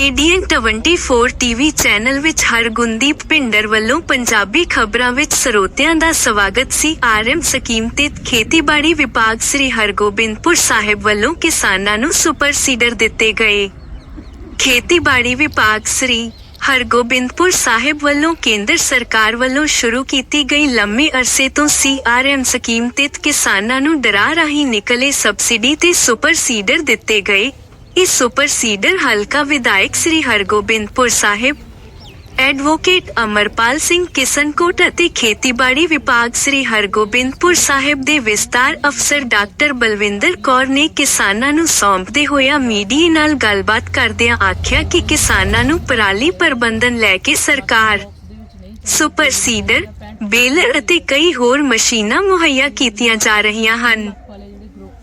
ਏਡੀਐਨ 24 TV channel ਵਿੱਚ ਹਰਗੁੰਦੀਪ ਭਿੰਡਰ ਵੱਲੋਂ ਪੰਜਾਬੀ ਖਬਰਾਂ ਵਿੱਚ ਸਰੋਤਿਆਂ ਦਾ ਸਵਾਗਤ ਸੀ। ਆਰਐਮ ਸਕੀਮ ਤਹਿਤ ਖੇਤੀਬਾੜੀ ਵਿਭਾਗ ਸ੍ਰੀ ਹਰਗੋਬਿੰਦਪੁਰ ਸਾਹਿਬ ਵੱਲੋਂ ਕਿਸਾਨਾਂ ਨੂੰ ਸੁਪਰ ਸੀਡਰ ਦਿੱਤੇ ਗਏ। ਖੇਤੀਬਾੜੀ ਵਿਭਾਗ ਸ੍ਰੀ ਹਰਗੋਬਿੰਦਪੁਰ ਸਾਹਿਬ ਵੱਲੋਂ ਕੇਂਦਰ ਸਰਕਾਰ ਵੱਲੋਂ ਸ਼ੁਰੂ ਕੀਤੀ ਗਈ ਲੰਮੇ ਅਰਸੇ ਤੋਂ ਸੀਆਰਐਮ ਸਕੀਮ ਤਹਿਤ ਕਿਸਾਨਾਂ ਨੂੰ ਡਰਾ ਰਾਹੀਂ ਨਿਕਲੇ ਸਬਸਿਡੀ ਤੇ ਸੁਪਰ ਸੀਡਰ ਦਿੱਤੇ ਗਏ। ਇਸ ਸੁਪਰ ਹਲਕਾ ਵਿਧਾਇਕ ਸ੍ਰੀ ਹਰਗੋਬਿੰਦਪੁਰ ਸਾਹਿਬ, ਐਡਵੋਕੇਟ ਅਮਰਪਾਲ ਸਿੰਘ ਕਿਸਨਕੋਟ ਅਤੇ ਖੇਤੀਬਾੜੀ ਵਿਭਾਗ ਸ੍ਰੀ ਹਰਗੋਬਿੰਦਪੁਰ ਸਾਹਿਬ ਦੇ ਵਿਸਤਾਰ ਅਫਸਰ ਡਾਕਟਰ ਬਲਵਿੰਦਰ ਕੌਰ ਨੇ ਕਿਸਾਨਾਂ ਨੂੰ ਸੌਂਪਦੇ ਹੋਇਆ ਮੀਡੀਆ ਨਾਲ ਗੱਲਬਾਤ ਕਰਦਿਆਂ ਆਖਿਆ ਕਿ ਕਿਸਾਨਾਂ ਨੂੰ ਪਰਾਲੀ ਪ੍ਰਬੰਧਨ ਲੈ ਕੇ ਸਰਕਾਰ ਸੁਪਰਸੀਡਰ ਬੇਲਰ ਅਤੇ ਕਈ ਹੋਰ ਮਸ਼ੀਨਾਂ ਮੁਹੱਈਆ ਕੀਤੀਆਂ ਜਾ ਰਹੀਆਂ ਹਨ।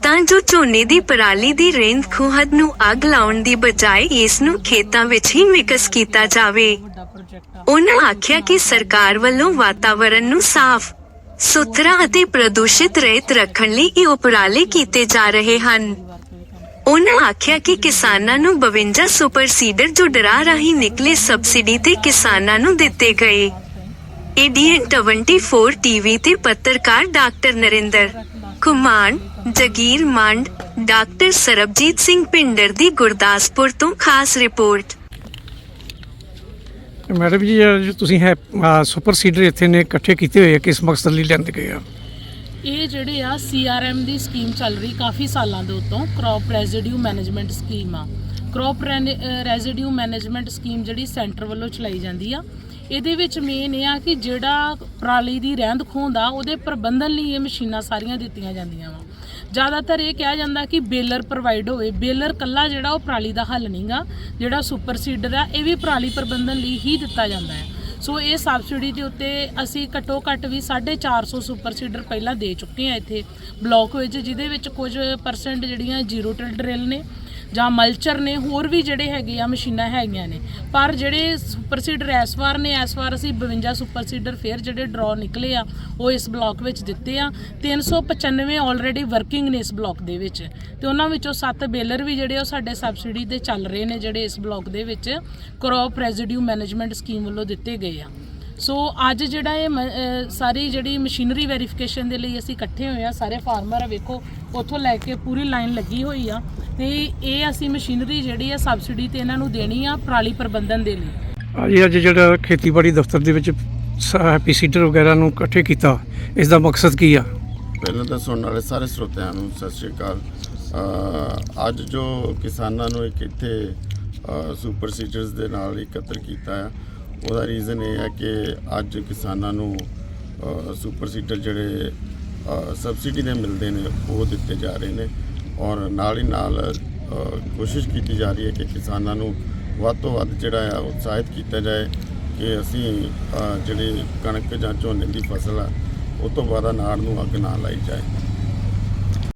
ਤਾਂ ਜੋ ਝੋਨੇ ਦੀ ਪਰਾਲੀ ਦੀ ਰੇਂਦ ਖੂਹਦ ਨੂੰ ਅੱਗ ਲਾਉਣ ਦੀ ਬਜਾਏ ਇਸ ਨੂੰ ਖੇਤਾਂ ਵਿੱਚ ਹੀ ਮਿਕਸ ਕੀਤਾ ਜਾਵੇ। ਉਹਨਾਂ ਆਖਿਆ ਕਿ ਸਰਕਾਰ ਵੱਲੋਂ ਵਾਤਾਵਰਣ ਨੂੰ ਸਾਫ਼, ਸੁਥਰਾ ਅਤੇ ਪ੍ਰਦੂਸ਼ਿਤ ਰਹਿਤ ਰੱਖਣ ਲਈ ਇਹ ਉਪਰਾਲੇ ਕੀਤੇ ਜਾ ਰਹੇ ਹਨ। ਉਹਨਾਂ ਆਖਿਆ ਕਿ ਕਿਸਾਨਾਂ ਨੂੰ 52 ਸੁਪਰ ਸੀਡਰ ਜੋ ਡਰਾ ਰਾਹੀਂ ਨਿਕਲੇ ਸਬਸਿਡੀ ਤੇ ਕਿਸਾਨਾਂ ਨੂੰ ਦਿੱਤੇ ਗਏ। ਏਡੀਐਨ 24 ਟੀਵੀ ਤੇ ਪੱਤਰਕਾਰ ਡਾਕਟਰ ਨਰਿੰਦਰ ਕੁਮਾਨ ਜਗੀਰ ਮੰਡ ਡਾਕਟਰ ਸਰਬਜੀਤ ਸਿੰਘ ਪਿੰਡਰ ਦੀ ਗੁਰਦਾਸਪੁਰ ਤੋਂ ਖਾਸ ਰਿਪੋਰਟ। ਮੈਡਮ ਜੀ ਇਹ ਜੋ ਤੁਸੀਂ ਹੈ ਸੁਪਰ ਸੀਡਰ ਇੱਥੇ ਨੇ ਇਕੱਠੇ ਕੀਤੇ ਹੋਏ ਆ ਕਿਸ ਮਕਸਦ ਲਈ ਲਿਆਂਦੇ ਗਏ ਆ? ਇਹ ਜਿਹੜੇ ਆ ਸੀਆਰਐਮ ਦੀ ਸਕੀਮ ਚੱਲ ਰਹੀ ਕਾਫੀ ਸਾਲਾਂ ਦੇ ਉਤੋਂ ਕ੍ਰੌਪ ਰੈਜ਼ੀਡਿਊ ਮੈਨੇਜਮੈਂਟ ਸਕੀਮ ਆ। ਕ੍ਰੌਪ ਰੈਜ਼ੀਡਿਊ ਮੈਨੇਜਮੈਂਟ ਸਕੀਮ ਜਿਹੜੀ ਸੈਂਟਰ ਵੱਲੋਂ ਚਲਾਈ ਜਾਂਦੀ ਆ ਇਹਦੇ ਵਿੱਚ ਮੇਨ ਇਹ ਆ ਕਿ ਜਿਹੜਾ ਪਰਾਲੀ ਦੀ ਰਹਿੰਦ ਖੂੰਹਦ ਆ, ਉਹਦੇ ਪ੍ਰਬੰਧਨ ਲਈ ਇਹ ਮਸ਼ੀਨਾਂ ਸਾਰੀਆਂ ਦਿੱਤੀਆਂ ਜਾਂਦੀਆਂ ਵਾ। ਜ਼ਿਆਦਾਤਰ ਇਹ ਕਿਹਾ ਜਾਂਦਾ ਕਿ ਬੇਲਰ ਪ੍ਰੋਵਾਈਡ ਹੋਵੇ। ਬੇਲਰ ਕੱਲਾ ਜਿਹੜਾ ਉਹ ਪਰਾਲੀ ਦਾ ਹੱਲ ਨਹੀਂਗਾ ਜਿਹੜਾ ਸੁਪਰ ਸੀਡਰ ਆ ਇਹ ਵੀ ਪਰਾਲੀ ਪ੍ਰਬੰਧਨ ਲਈ ਹੀ ਦਿੱਤਾ ਜਾਂਦਾ ਹੈ। ਸੋ ਇਹ ਸਬਸਿਡੀ ਦੇ ਉੱਤੇ ਅਸੀਂ ਘੱਟੋ ਘੱਟ ਵੀ 450 ਸੁਪਰ ਸੀਡਰ ਪਹਿਲਾਂ ਦੇ ਚੁੱਕੇ ਆ ਇੱਥੇ। ਬਲਾਕ ਵਿੱਚ ਜਿਹਦੇ ਵਿੱਚ ਕੁਝ ਪਰਸੈਂਟ ਜਿਹੜੀਆਂ ਜ਼ੀਰੋ ਟਿਲ ਡਰਿਲ ਨੇ ਜਾਂ ਮਲਚਰ ਨੇ, ਹੋਰ ਵੀ ਜਿਹੜੇ ਹੈਗੇ ਆ ਮਸ਼ੀਨਾਂ ਹੈਗੀਆਂ ਨੇ। ਪਰ ਜਿਹੜੇ ਸੁਪਰ ਸੀਡਰ ਇਸ ਵਾਰ ਨੇ, ਇਸ ਵਾਰ ਅਸੀਂ 52 ਸੁਪਰ ਸੀਡਰ ਫੇਰ ਜਿਹੜੇ ਡਰਾ ਨਿਕਲੇ ਆ, ਉਹ ਇਸ ਬਲਾਕ ਵਿੱਚ ਦਿੱਤੇ ਆ। 395 ਆਲਰੇਡੀ ਵਰਕਿੰਗ ਨੇ ਇਸ ਬਲਾਕ ਦੇ ਵਿੱਚ। ਤੇ ਉਹਨਾਂ ਵਿੱਚੋਂ 7 ਬੇਲਰ ਵੀ ਜਿਹੜੇ ਉਹ ਸਾਡੇ ਸਬਸਿਡੀ ਤੇ ਚੱਲ ਰਹੇ ਨੇ ਜਿਹੜੇ ਇਸ ਬਲਾਕ ਦੇ ਵਿੱਚ ਕ੍ਰੌਪ ਰੈਜ਼ੀਡਿਊ ਮੈਨੇਜਮੈਂਟ ਸਕੀਮ ਵੱਲੋਂ ਦਿੱਤੇ ਗਏ ਆ। ਸੋ ਅੱਜ ਜਿਹੜਾ ਇਹ ਮ- ਸਾਰੀ ਜਿਹੜੀ ਮਸ਼ੀਨਰੀ ਵੈਰੀਫਿਕੇਸ਼ਨ ਦੇ ਲਈ ਅਸੀਂ ਇਕੱਠੇ ਹੋਏ ਆ, ਸਾਰੇ ਫਾਰਮਰ ਆ, ਵੇਖੋ, ਉੱਥੋਂ ਲੈ ਕੇ ਪੂਰੀ ਲਾਈਨ ਲੱਗੀ ਹੋਈ ਆ। ਤੇ ਇਹ ਅਸੀਂ ਮਸ਼ੀਨਰੀ ਜਿਹੜੀ ਆ ਸਬਸਿਡੀ ਤੇ ਇਹਨਾਂ ਨੂੰ ਦੇਣੀ ਆ ਪਰਾਲੀ ਪ੍ਰਬੰਧਨ ਦੇ ਲਈ। ਅੱਜ ਅੱਜ ਜਿਹੜਾ ਖੇਤੀਬਾੜੀ ਦਫ਼ਤਰ ਦੇ ਵਿੱਚ ਹੈਪੀ ਸੀਡਰ ਵਗੈਰਾ ਨੂੰ ਇਕੱਠੇ ਕੀਤਾ ਇਸ ਦਾ ਮਕਸਦ ਕੀ ਆ? ਪਹਿਲਾਂ ਤਾਂ ਸੁਣਨ ਵਾਲੇ ਸਾਰੇ ਸਰੋਤਿਆਂ ਨੂੰ ਸਤਿ ਸ਼੍ਰੀ ਅਕਾਲ। ਅੱਜ ਜੋ ਕਿਸਾਨਾਂ ਨੂੰ ਇੱਕ ਇੱਥੇ ਸੁਪਰ ਸੀਡਰਸ ਦੇ ਨਾਲ ਇਕੱਤਰ ਕੀਤਾ ਹੈ ਉਹਦਾ ਰੀਜ਼ਨ ਇਹ ਹੈ ਕਿ ਅੱਜ ਕਿਸਾਨਾਂ ਨੂੰ ਸੁਪਰ ਸੀਡਰ ਜਿਹੜੇ ਸਬਸਿਡੀ ਦੇ ਮਿਲਦੇ ਨੇ ਉਹ ਦਿੱਤੇ ਜਾ ਰਹੇ ਨੇ। ਔਰ ਨਾਲ ਹੀ ਨਾਲ ਕੋਸ਼ਿਸ਼ ਕੀਤੀ ਜਾ ਰਹੀ ਹੈ ਕਿ ਕਿਸਾਨਾਂ ਨੂੰ ਵੱਧ ਤੋਂ ਵੱਧ ਜਿਹੜਾ ਆ ਉਤਸ਼ਾਹਿਤ ਕੀਤਾ ਜਾਏ ਕਿ ਅਸੀਂ ਜਿਹੜੀ ਕਣਕ ਜਾਂ ਝੋਨੇ ਦੀ ਫਸਲ ਆ, ਉਹ ਤੋਂ ਬਾਅਦ ਨਾੜ ਨੂੰ ਅੱਗ ਨਾ ਲਾਈ ਜਾਏ।